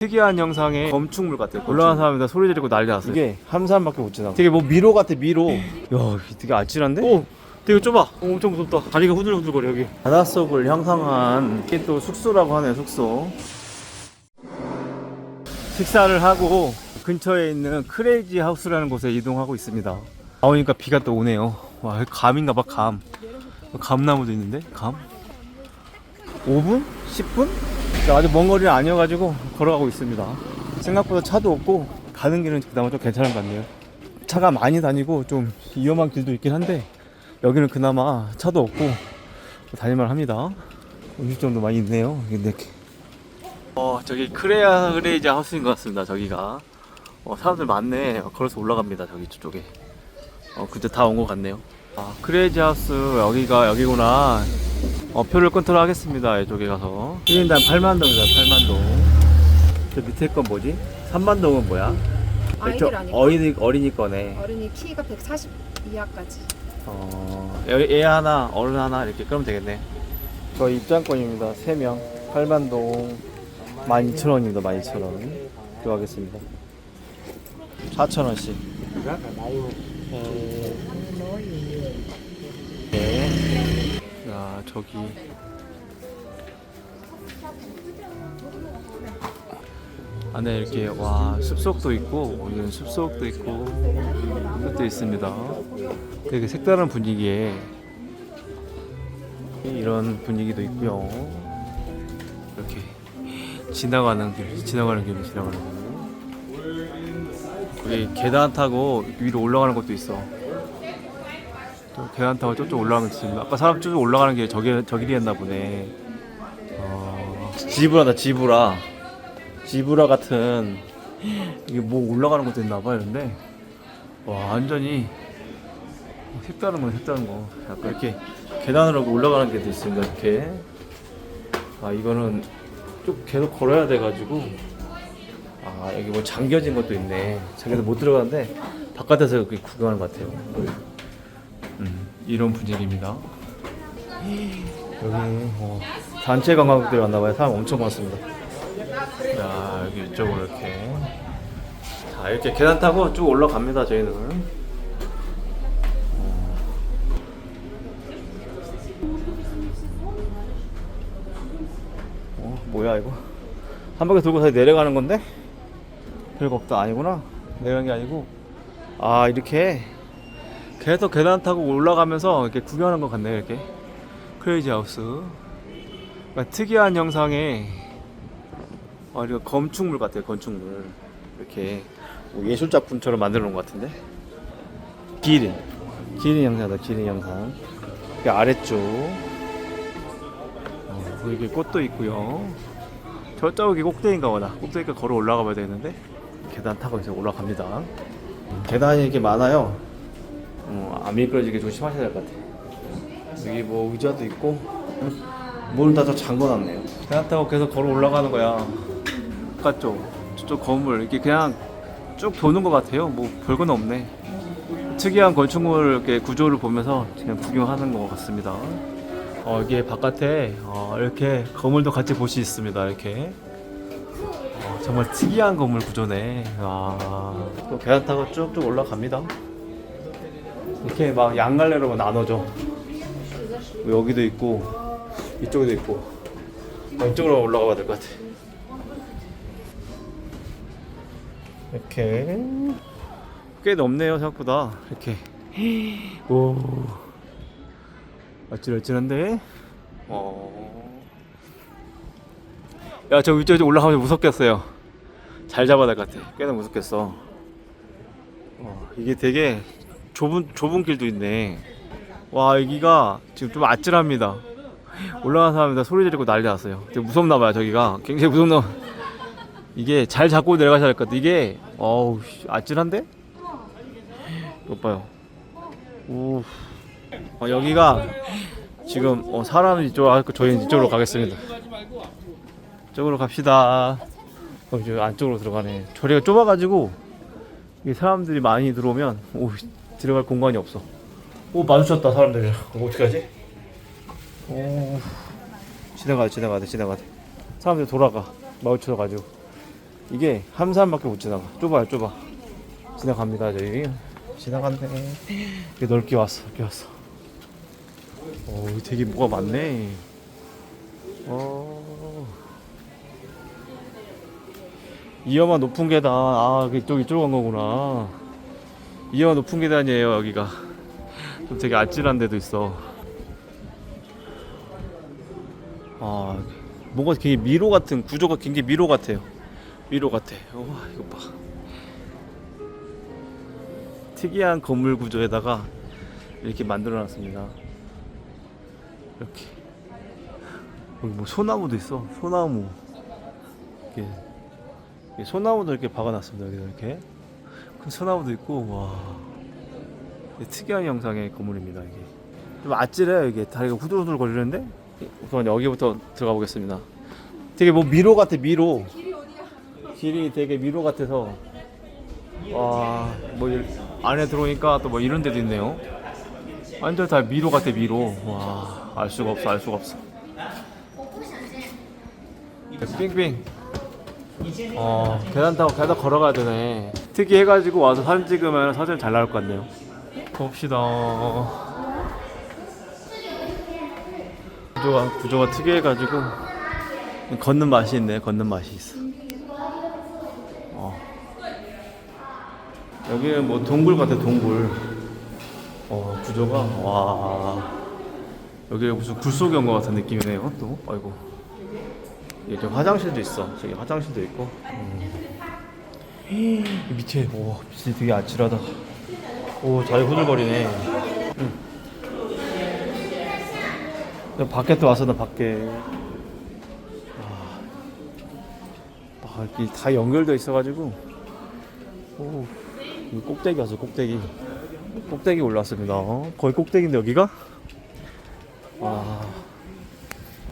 특이한 영상에 건축물 같아요. 올라간 사람이 다 소리 지르고 난리 났어요. 이게 한 사람밖에 못 지나가. 되게 뭐 미로 같아 미로. 야, 되게 아찔한데? 오, 되게 좁아. 어, 엄청 무섭다. 다리가 후들후들거려 여기. 바닷속을 형성한 이게 또 숙소라고 하네요, 숙소. 식사를 하고 근처에 있는 크레이지 하우스라는 곳에 이동하고 있습니다. 나오니까 비가 또 오네요. 와, 감인가 봐, 감. 감나무도 있는데? 감? 5분? 10분? 아주 먼 거리는 아니어가지고 걸어가고 있습니다. 생각보다 차도 없고 가는 길은 그나마 좀 괜찮은 것 같네요. 차가 많이 다니고 좀 위험한 길도 있긴 한데 여기는 그나마 차도 없고 다닐만 합니다. 음식 정도 많이 있네요. 근데 어 저기 크레아 크레이지 하우스인 것 같습니다 저기가 어 사람들 많네 걸어서 올라갑니다 저기 저쪽에 어 그저 다온 것 같네요 아 크레이지 하우스 여기가 여기구나 어 표를 끊도록 하겠습니다 이쪽에 가서 1인당 8만동이다 8만동 저 밑에 건 뭐지? 3만동은 뭐야? 아이들 아니고 어린이, 어린이 거네 어른이 키가 140 이하까지 어, 애, 애 하나, 어른 하나 이렇게 그러면 되겠네. 저 입장권입니다. 3명. 8만동 12,000원입니다. 12,000원. 들어가겠습니다. 4,000원씩. 네. 야, 저기. 안에 이렇게 와 숲속도 있고 여기는 숲속도 있고 것도 있습니다. 되게 색다른 분위기에 이런 분위기도 있고요. 이렇게 지나가는 길, 지나가는 길, 지나가는 길. 여기 계단 타고 위로 올라가는 것도 있어. 또 계단 타고 저쪽 올라가는 게 있습니다. 아까 사람 쭉 올라가는 게 저기 저 길이었나 보네. 어, 지브라다 지브라. 지브라 같은 이게 뭐 올라가는 것도 있나 봐 이런데. 와 완전히 색다른 건 색다른 거. 약간 이렇게 계단으로 올라가는 게도 있습니다 이렇게. 아 이거는 쭉 계속 걸어야 돼 가지고. 아 여기 뭐 잠겨진 것도 있네. 저기서 못 들어가는데 바깥에서 이렇게 구경하는 것 같아요. 음, 이런 분위기입니다. 여기 어, 단체 관광객들이 왔나봐요. 사람 엄청 많습니다. 자 여기 이쪽으로 이렇게. 자 이렇게 계단 타고 쭉 올라갑니다 저희는. 어, 뭐야 이거? 한 바퀴 돌고 다시 내려가는 건데? 별거 없다 아니구나. 내려가는 게 아니고. 아 이렇게 계속 계단 타고 올라가면서 이렇게 구경하는 것 같네요 이렇게. 크레이지 하우스 특이한 영상에 아 이거 건축물 같아요 건축물. 이렇게 뭐 예술 작품처럼 만들어 놓은 것 같은데? 기린. 기린 영상이다 기린 영상. 이 아래쪽. 어, 여기 꽃도 있고요. 저쪽이 꼭대기인가 보다. 꼭대기가 걸어 올라가 봐야 되는데. 계단 타고 이제 올라갑니다. 계단이 이렇게 많아요 어, 안 미끄러지게 조심하셔야 될 것 같아요. 여기 뭐 의자도 있고. 문은 다 저 잠궈놨네요. 계단 타고 계속 걸어 올라가는 거야. 바깥쪽 저쪽 건물. 이렇게 그냥 쭉 도는 것 같아요. 뭐 별건 없네. 특이한 건축물 이렇게 구조를 보면서 그냥 구경하는 것 같습니다. 어, 이게 바깥에 어, 이렇게 건물도 같이 볼 수 있습니다. 이렇게. 어, 정말 특이한 건물 구조네. 아, 또 계단 타고 쭉쭉 올라갑니다 이렇게 막 양갈래로 나눠져 여기도 있고 이쪽에도 있고. 어, 이쪽으로 올라가 봐야 될 것 같아. 이렇게. 꽤 넓네요 생각보다. 이렇게. 오. 어찌어찌한데? 어. 야저 위쪽에 올라가면 무섭겠어요. 잘 잡아야 될 것 같아. 꽤나 무섭겠어. 어, 이게 되게 좁은 좁은 길도 있네. 와 여기가 지금 좀 아찔합니다. 올라간 사람이 다 소리 지르고 난리 났어요. 되게 무섭나 봐요 저기가. 굉장히 무섭나 이게 잘 잡고 내려가셔야 할 것 같아. 이게 어우 씨, 아찔한데? 이거 봐요. 오. 어, 여기가 지금 어, 사람은 이쪽으로 가고 저희는 이쪽으로 가겠습니다. 이쪽으로 갑시다. 어, 이제 안쪽으로 들어가네. 저리가 좁아가지고 이 사람들이 많이 들어오면 오 들어갈 공간이 없어 오 마주쳤다 사람들이 어, 어떡하지? 오 지나가야 돼 지나가야 돼 지나가야 돼 사람들이 돌아가 마주쳐 가지고 이게 한 사람밖에 못 지나가. 좁아요, 좁아. 지나갑니다, 저희. 지나갔네. 이게 넓게 왔어, 넓게 왔어. 오, 되게 뭐가 많네. 어. 이어마 높은 계단. 아, 이쪽 이쪽 간 거구나. 이어마 높은 계단이에요, 여기가. 좀 되게 아찔한 데도 있어. 아, 뭔가 되게 미로 같은 구조가 굉장히 미로 같아요. 미로 같아. 와, 이거 봐. 특이한 건물 구조에다가 이렇게 만들어 놨습니다. 이렇게. 여기 뭐 소나무도 있어. 소나무. 이렇게, 소나무도 이렇게 박아 놨습니다. 여기 이렇게. 큰 소나무도 있고, 와. 특이한 형상의 건물입니다. 이게. 좀 아찔해요. 이게 다리가 후들후들 거리는데 우선 여기부터 들어가 보겠습니다. 되게 뭐 미로 같아 미로. 길이 되게 미로 같아서 와뭐 안에 들어오니까 또 뭐 이런 데도 있네요. 완전 다 미로 같아 미로. 와 알 수가 없어 알 수가 없어. 빙빙. 어 계단 타고 계단 걸어가야 되네. 특이 해가지고 와서 사진 찍으면 사진 잘 나올 것 같네요. 봅시다. 구조가 구조가 특이해가지고 걷는 맛이 있네. 걷는 맛이 있어. 어. 여기는 뭐 동굴 같아 동굴. 어 구조가 와 여기 무슨 굴속에 온 것 같은 느낌이네요. 또 아이고 여기 화장실도 있어. 저기 화장실도 있고. 음. 이 밑에 오 밑에 되게 아찔하다. 오 자리 후들거리네. 응. 나 밖에 또 왔어 나 밖에. 아, 아 이게 다 연결돼 있어가지고. 오, 이 꼭대기 왔어 꼭대기. 꼭대기 올랐습니다. 어? 거의 꼭대기인데 여기가? 아,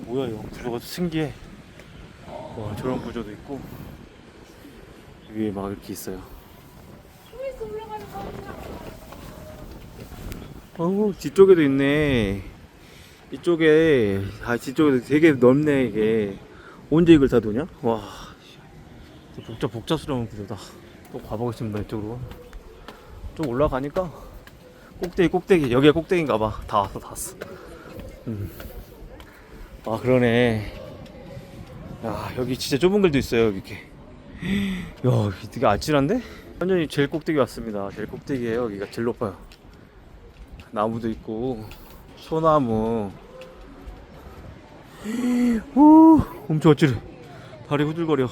뭐야 이거 구조가 신기해. 와 저런 구조도 있고 위에 막 이렇게 있어요. 어 뒤쪽에도 있네. 이쪽에 아 뒤쪽에도 되게 넓네 이게. 언제 이걸 다 도냐? 와 복잡 복잡스러운 구조다. 또 가보겠습니다 이쪽으로. 좀 올라가니까 꼭대기 꼭대기 여기가 꼭대기인가봐. 다 왔어 다 왔어. 음. 아 그러네. 야 여기 진짜 좁은 길도 있어요 이렇게. 야 되게 아찔한데? 완전히 제일 꼭대기 왔습니다. 제일 꼭대기에요. 여기가 제일 높아요. 나무도 있고 소나무. 오 엄청 아찔해. 다리 후들거려.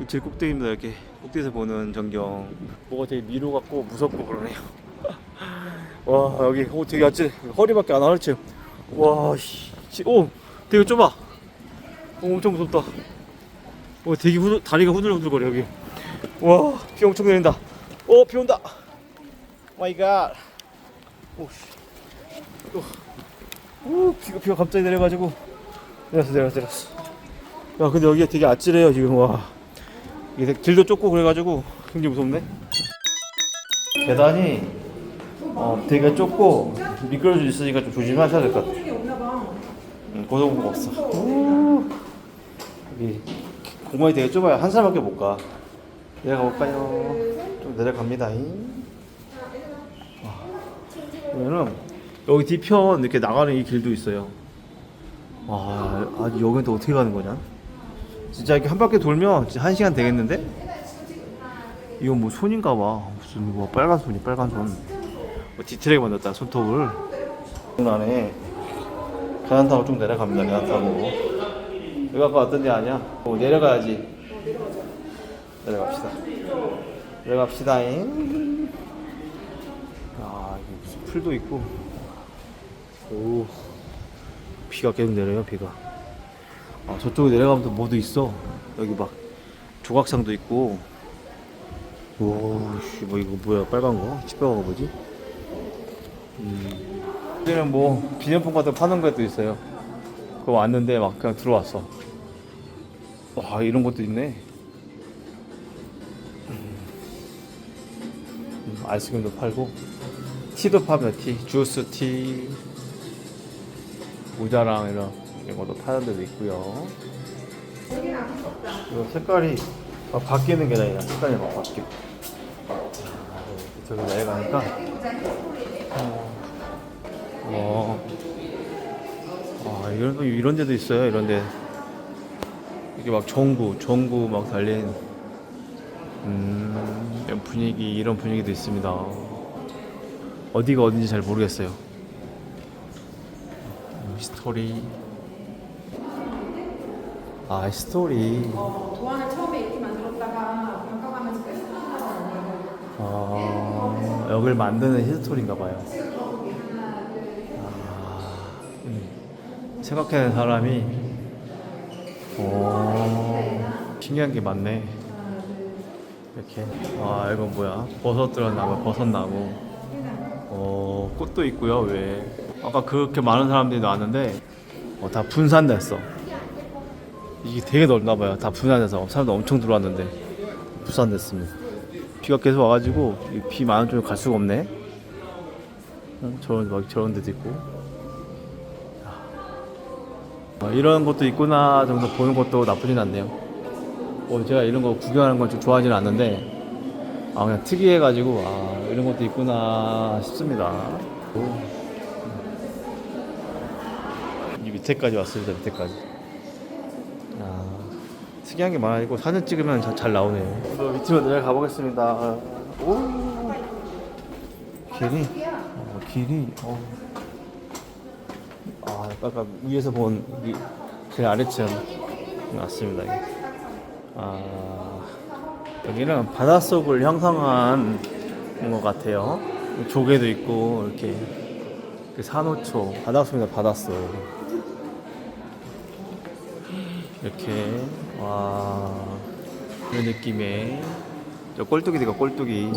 이 제일 꼭대기입니다 이렇게. 꼭대기에서 보는 전경. 뭐가 되게 미로 같고 무섭고 그러네요. 와 여기 오 되게 아찔해. 허리밖에 안 하르지? 와씨오 되게 좁아. 오, 엄청 무섭다 오 되게 후들, 다리가 후들후들거려 여기 와비 엄청 내린다 오비 온다 마이 갓 오, 씨. 오, 오, 비가, 비가 갑자기 내려가지고. 내렸어, 내렸어, 내렸어. 야, 근데 여기가 되게 아찔해요, 지금. 와. 이게 길도 좁고 그래가지고 굉장히 무섭네. 계단이, 어, 되게 좁고 미끄러질 수 있으니까 좀 조심하셔야 될 것 같아. 응, 고소공포 없어. 오. 여기 공간이 되게 좁아요. 한 사람밖에 못 가. 내려가 볼까요? 좀 내려갑니다. 그러면은 여기 뒤편 이렇게 나가는 이 길도 있어요. 와, 아 여기는 또 어떻게 가는 거냐? 진짜 이렇게 한 바퀴 돌면 진짜 한 시간 되겠는데? 이건 뭐 손인가 봐. 무슨 뭐 빨간 손이 빨간 손. 뭐 디트랙 만졌다 손톱을. 안에 계단 타고 좀 내려갑니다. 계단 타고. 여기 아까 왔던 데 아니야? 어, 내려가야지. 내려갑시다. 내려갑시다잉. 아, 이게 풀도 있고. 오. 비가 계속 내려요, 비가. 아, 저쪽에 내려가면 또 뭐도 있어. 여기 막 조각상도 있고. 오, 씨, 뭐 이거 뭐야, 빨간 거? 치뼈가 뭐지? 음. 여기는 뭐 기념품 같은 거 파는 것도 있어요. 그거 왔는데 막 그냥 들어왔어. 와, 이런 것도 있네. 음, 아이스크림도 팔고. 티도 파면 티, 주스 티, 모자랑 이런 이런 것도 파는 데도 있고요. 이거 색깔이 막 바뀌는 계단이야. 색깔이 막 바뀌고. 저기 내려가니까. 어. 와, 이런 이런 데도 있어요. 이런 데. 이게 막 종구, 종구 막 달린 음, 이런 분위기 이런 분위기도 있습니다. 어디가 어딘지 잘 모르겠어요. 음, 스토리. 아, 스토리. 도안을 처음에 이렇게 만들었다가 바꿔가면서 계속 아, 역을 만드는 히스토리인가 봐요. 생각해낸 사람이 오, 신기한 게 많네. 이렇게 아 이건 뭐야? 버섯 들어나고 버섯 나고 어 꽃도 있고요. 왜 아까 그렇게 많은 사람들이 나왔는데 어, 다 분산됐어. 이게 되게 넓나 봐요. 다 분산돼서 사람들 엄청 들어왔는데 분산됐습니다. 비가 계속 와가지고 이비 많은 쪽에 갈 수가 없네. 어, 저런 막 저런 데도 있고. 아, 이런 것도 있구나 정도 보는 것도 나쁘진 않네요. 어, 제가 이런 거 구경하는 건 좀 좋아하지는 않는데 아 그냥 특이해가지고 아 이런 것도 있구나 싶습니다. 오. 이 밑에까지 왔습니다. 밑에까지. 아 특이한 게 많아지고 사진 찍으면 자- 잘 나오네요. 저 밑으로 내려가 보겠습니다. 오 길이 어, 길이 어. 아 아까 위에서 본 이, 제일 아래층 맞습니다. 아 여기는 바닷속을 형성한 것 같아요. 조개도 있고 이렇게. 그 산호초. 바닷속이다 바닷속. 이렇게. 와. 이런 느낌의 저 꼴뚜기들과 꼴뚜기.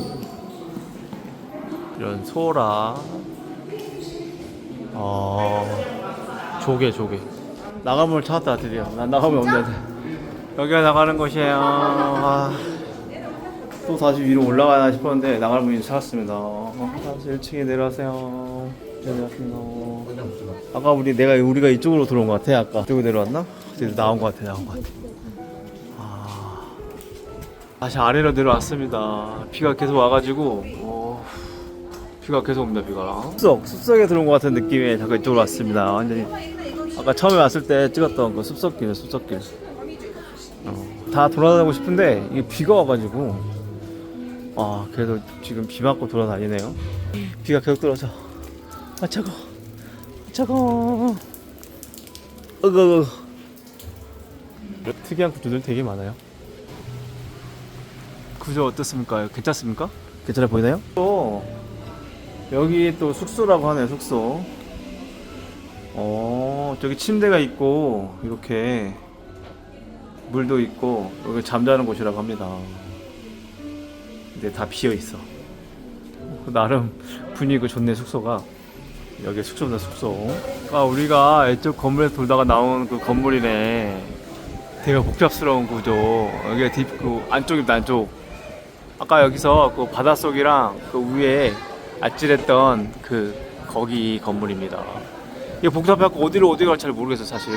이런 소라. 어 조개 조개. 나가물 찾았다 드디어. 난 나가물 없는데 여기가 나가는 곳이에요. 아, 또 다시 위로 올라가나 싶었는데 나가물이 찾았습니다. 다시 1층에 내려가세요. 내려가세요. 아까 우리 내가 우리가 이쪽으로 들어온 것 같아 아까. 이쪽으로 내려왔나? 이제 나온 것 같아 나온 것 같아. 아, 다시 아래로 내려왔습니다. 비가 계속 와가지고 어, 비가 계속 옵니다 비가. 숲속 숲속에 들어온 것 같은 느낌에 잠깐 이쪽으로 왔습니다. 완전히 아까 처음에 왔을 때 찍었던 그 숲속길 숲속길. 어, 다 돌아다니고 싶은데 이게 비가 와가지고 아 그래도 지금 비 맞고 돌아다니네요. 비가 계속 떨어져 아 차가 차가 어그 특이한 구조들 되게 많아요. 구조 어떻습니까? 괜찮습니까? 괜찮아 보이나요? 또 여기 또 숙소라고 하네요 숙소 어 저기 침대가 있고 이렇게 물도 있고 여기 잠자는 곳이라고 합니다. 근데 다 비어 있어. 나름 분위기가 좋네 숙소가. 여기 숙소다 숙소. 아 우리가 이쪽 건물에서 돌다가 나온 그 건물이네. 되게 복잡스러운 구조. 여기가 딥, 그 안쪽입니다 안쪽. 아까 여기서 그 바닷속이랑 그 위에 아찔했던 그 거기 건물입니다 이게 복잡해갖고 어디로 어디로 갈지 잘 모르겠어 사실